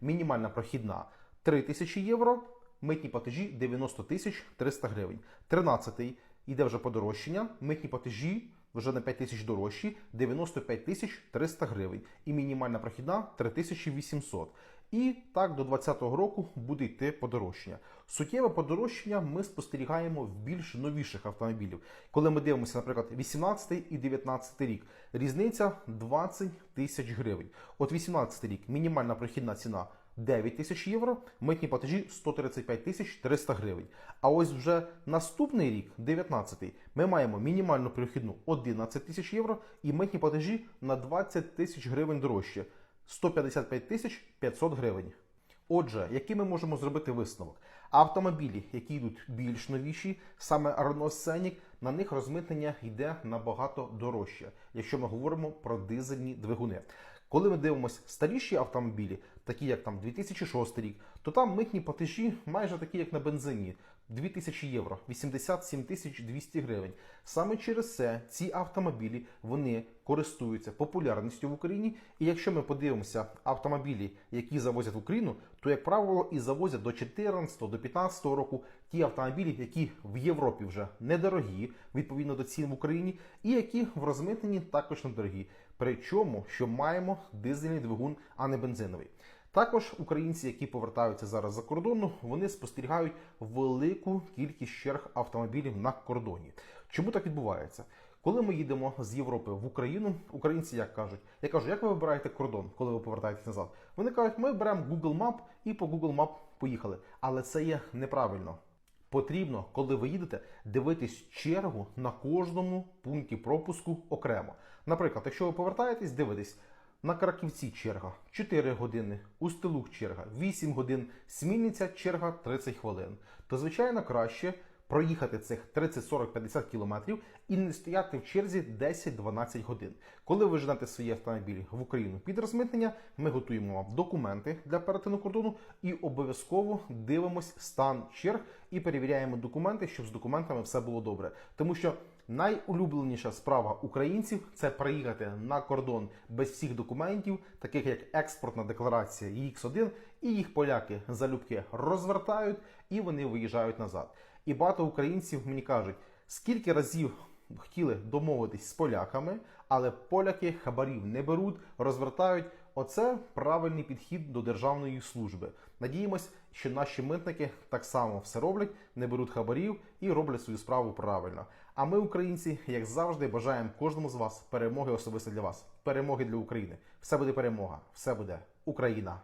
мінімальна прохідна 3 тисячі євро, митні платежі 90 тисяч 300 гривень. 13-й йде вже подорожчання, митні платежі вже на 5 тисяч дорожчі, 95 тисяч 300 гривень. І мінімальна прохідна 3800. І так до 2020 року буде йти подорожчання. Суттєве подорожчання ми спостерігаємо в більш новіших автомобілів. Коли ми дивимося, наприклад, 18 і 19 рік, різниця 20 тисяч гривень. От 18 рік мінімальна прохідна ціна 9 тисяч євро, митні платежі 135 тисяч 300 гривень. А ось вже наступний рік, 19 ми маємо мінімальну прохідну 11 тисяч євро і митні платежі на 20 тисяч гривень дорожче 155 тисяч 500 гривень. Отже, який ми можемо зробити висновок? Автомобілі, які йдуть більш новіші, саме Renault Scenic, на них розмитнення йде набагато дорожче, якщо ми говоримо про дизельні двигуни. Коли ми дивимося старіші автомобілі, такі як там 2006 рік, то там митні платежі майже такі, як на бензині. 2000 євро, 87 тисяч 200 гривень. Саме через це ці автомобілі вони користуються популярністю в Україні. І якщо ми подивимося автомобілі, які завозять в Україну, то як правило і завозять до 14 до 15 року ті автомобілі, які в Європі вже недорогі, відповідно до цін в Україні, і які в розмитненні також недорогі. Причому, що маємо дизельний двигун, а не бензиновий. Також українці, які повертаються зараз за кордону, вони спостерігають велику кількість черг автомобілів на кордоні. Чому так відбувається? Коли ми їдемо з Європи в Україну, українці як кажуть, я кажу, як ви вибираєте кордон, коли ви повертаєтесь назад? Вони кажуть, ми беремо Google Map і по Google Map поїхали. Але це є неправильно. Потрібно, коли ви їдете, дивитись чергу на кожному пункті пропуску окремо. Наприклад, якщо ви повертаєтесь, дивитесь. На Краківці черга 4 години, у Стилух черга 8 годин, Смільниця черга 30 хвилин. То, звичайно, краще проїхати цих 30, 40, 50 кілометрів і не стояти в черзі 10-12 годин. Коли ви женете свої автомобілі в Україну під розмитнення, ми готуємо вам документи для перетину кордону і обов'язково дивимось стан черг і перевіряємо документи, щоб з документами все було добре. Тому що найулюбленіша справа українців це приїхати на кордон без всіх документів, таких як експортна декларація ЄХ1, і їх поляки залюбки розвертають і вони виїжджають назад. І багато українців мені кажуть, скільки разів хотіли домовитись з поляками, але поляки хабарів не беруть, розвертають. Оце правильний підхід до державної служби. Надіємось, що наші митники так само все роблять, не беруть хабарів і роблять свою справу правильно. А ми, українці, як завжди, бажаємо кожному з вас перемоги особисто для вас, перемоги для України. Все буде перемога, все буде Україна.